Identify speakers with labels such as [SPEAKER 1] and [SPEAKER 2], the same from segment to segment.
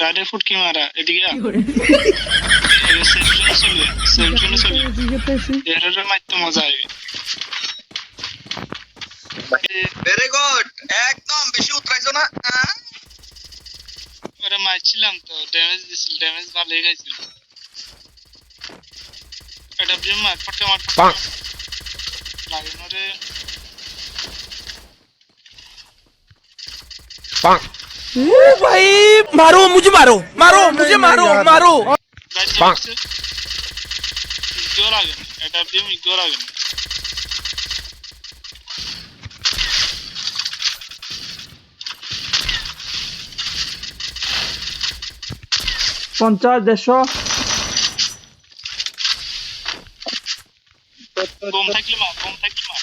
[SPEAKER 1] গাড়ির ফুটকি মারা এদিকে আ। এবার সেফ জোনে চলবে সেফ জোনে চলবে এটারে মারতে মজা আসবে
[SPEAKER 2] ভেরি গুড একদম বেশি উতরাইছো না হ্যাঁ?
[SPEAKER 1] ওরা মারছিলাম তো ড্যামেজ দিছিল ড্যামেজ ভালোই গেছিল এটা বিয়ে মার ফটকে মার ফটকে মার। লাগে না রে
[SPEAKER 3] भाई मारो मुझे मारो मारो मुझे मारो मारो
[SPEAKER 1] গাড়ি চালাচ্ছে ইগো লাগে না এটা বিয়ে ইগো লাগে না
[SPEAKER 4] পঞ্চাশ দেড়শো
[SPEAKER 1] বোম থাকলে মার বোম থাকলে মার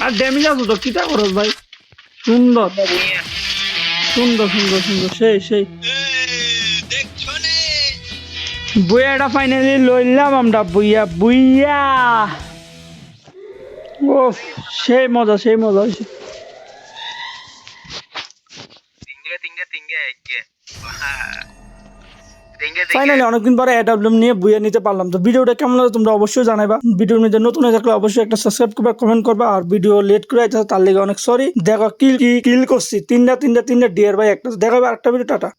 [SPEAKER 1] আর
[SPEAKER 4] ড্যামেজ আছে তো, কিটা করস ভাই? সুন্দর। সুন্দর সুন্দর সুন্দর। সেই সেই। বইয়াটা ফাইনালি লইলাম আমরা বইয়া বইয়া ও সেই মজা সেই মজা। হয়েছে
[SPEAKER 2] একে। তিঙ্গে তিঙ্গে
[SPEAKER 4] ফাইনালি অনেকদিন পরে অ্যাডাবলম নিয়ে বুয়ে নিতে পারলাম। তো ভিডিওটা কেমন হলো তোমরা অবশ্যই জানাবা ভিডিওর মধ্যে নতুন হয়ে থাকলে অবশ্যই একটা সাবস্ক্রাইব করবা কমেন্ট করবা। আর ভিডিও লেট করে তার লেগে অনেক সরি দেখো কিল কিল করছি। তিনটা তিনটা তিনটা ডিয়ার ভাই, একটা। দেখাবে আরেকটা ভিডিও টাটা।